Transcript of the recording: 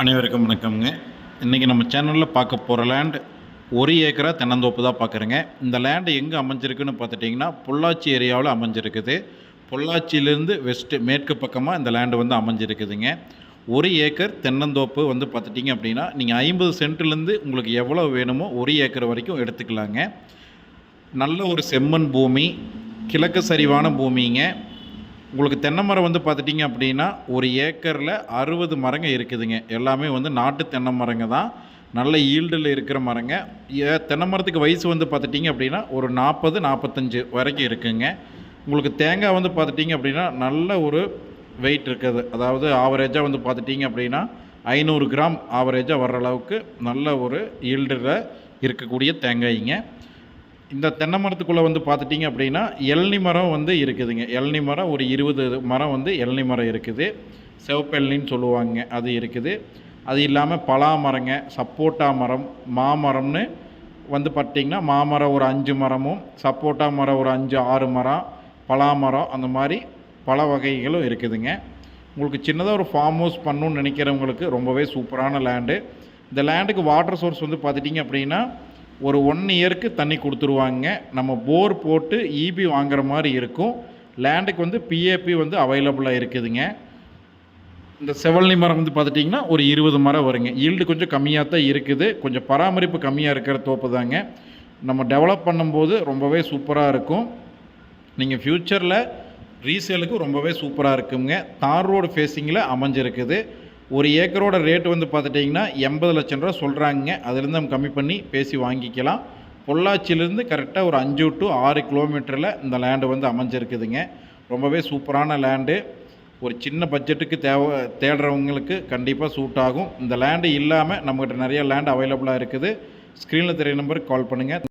அனைவருக்கும் வணக்கம்ங்க. இன்றைக்கி நம்ம சேனலில் பார்க்க போகிற லேண்ட் ஒரு ஏக்கரா தென்னந்தோப்பு தான் பார்க்குறேங்க. இந்த லேண்டு எங்கே அமைஞ்சிருக்குன்னு பார்த்துட்டிங்கன்னா பொள்ளாச்சி ஏரியாவில் அமைஞ்சிருக்குது. பொள்ளாச்சியிலேருந்து வெஸ்ட்டு மேற்கு பக்கமாக இந்த லேண்டு வந்து அமைஞ்சிருக்குதுங்க. ஒரு ஏக்கர் தென்னந்தோப்பு வந்து பார்த்துட்டிங்க அப்படின்னா நீங்கள் ஐம்பது சென்ட்லேருந்து உங்களுக்கு எவ்வளோ வேணுமோ ஒரு ஏக்கர் வரைக்கும் எடுத்துக்கலாங்க. நல்ல ஒரு செம்மண் பூமி கிழக்கு சரிவான பூமிங்க. உங்களுக்கு தென்னை மரம் வந்து பார்த்துட்டிங்க அப்படின்னா ஒரு ஏக்கரில் அறுபது மரங்க இருக்குதுங்க. எல்லாமே வந்து நாட்டு தென்னை மரங்க தான். நல்ல ஈல்டில் இருக்கிற மரங்க. ஏ- தென்னை மரத்துக்கு வயசு வந்து பார்த்துட்டிங்க அப்படின்னா ஒரு நாற்பது நாற்பத்தஞ்சு வரைக்கும் இருக்குங்க. உங்களுக்கு தேங்காய் வந்து பார்த்துட்டிங்க அப்படின்னா நல்ல ஒரு வெயிட் இருக்குது. அதாவது ஆவரேஜாக வந்து பார்த்துட்டிங்க அப்படின்னா ஐநூறு கிராம் ஆவரேஜாக வர்ற அளவுக்கு நல்ல ஒரு ஈல்டில் இருக்கக்கூடிய தேங்காய்ங்க. இந்த தென்னை மரத்துக்குள்ளே வந்து பார்த்துட்டிங்க அப்படின்னா இளநி மரம் வந்து இருக்குதுங்க. இளநி மரம் ஒரு இருபது மரம் வந்து எள்னி மரம் இருக்குது. செவப்பெல்லின்னு சொல்லுவாங்க அது இருக்குது. அது இல்லாமல் பலா மரங்க சப்போட்டா மரம் மாமரம்னு வந்து பார்த்திங்கன்னா மாமரம் ஒரு அஞ்சு மரமும் சப்போட்டா மரம் ஒரு அஞ்சு ஆறு மரம் பலா மரம் அந்த மாதிரி பல வகைகளும் இருக்குதுங்க. உங்களுக்கு சின்னதாக ஒரு ஃபார்ம் ஹவுஸ் பண்ணணும்னு நினைக்கிறவங்களுக்கு ரொம்பவே சூப்பரான லேண்டு இந்த லேண்டுக்கு வாட்டர் சோர்ஸ் வந்து பார்த்துட்டிங்க அப்படின்னா ஒரு ஒன் இயருக்கு தண்ணி கொடுத்துருவாங்க. நம்ம போர் போட்டு இபி வாங்குற மாதிரி இருக்கும். லேண்டுக்கு வந்து பிஏபி வந்து அவைலபிளாக இருக்குதுங்க. இந்த செவல்லி மரம் வந்து பார்த்துட்டிங்கன்னா ஒரு இருபது மரம் வருங்க. ஈல்டு கொஞ்சம் கம்மியாக தான் இருக்குது. கொஞ்சம் பராமரிப்பு கம்மியாக இருக்கிற தோப்பு தாங்க. நம்ம டெவலப் பண்ணும்போது ரொம்பவே சூப்பராக இருக்கும். நீங்கள் ஃப்யூச்சரில் ரீசேலுக்கு ரொம்பவே சூப்பராக இருக்குங்க. தார் ரோடு ஃபேஸிங்கில் அமைஞ்சிருக்குது. ஒரு ஏக்கரோட ரேட் வந்து பார்த்துட்டிங்கன்னா எண்பது லட்சம் ரூபா சொல்கிறாங்க அதுலேருந்து நம்ம கம்மி பண்ணி பேசி வாங்கிக்கலாம். பொள்ளாச்சியிலேருந்து கரெக்டாக ஒரு அஞ்சு டு ஆறு கிலோமீட்டரில் இந்த லேண்டு வந்து அமைஞ்சிருக்குதுங்க. ரொம்பவே சூப்பரான லேண்டு ஒரு சின்ன பட்ஜெட்டுக்கு தேவை தேடுறவங்களுக்கு கண்டிப்பாக சூட் ஆகும். இந்த லேண்டு இல்லாமல் நம்மகிட்ட நிறைய லேண்டு அவைலபிளாக இருக்குது. ஸ்க்ரீனில் தெரிய நம்பருக்கு கால் பண்ணுங்கள்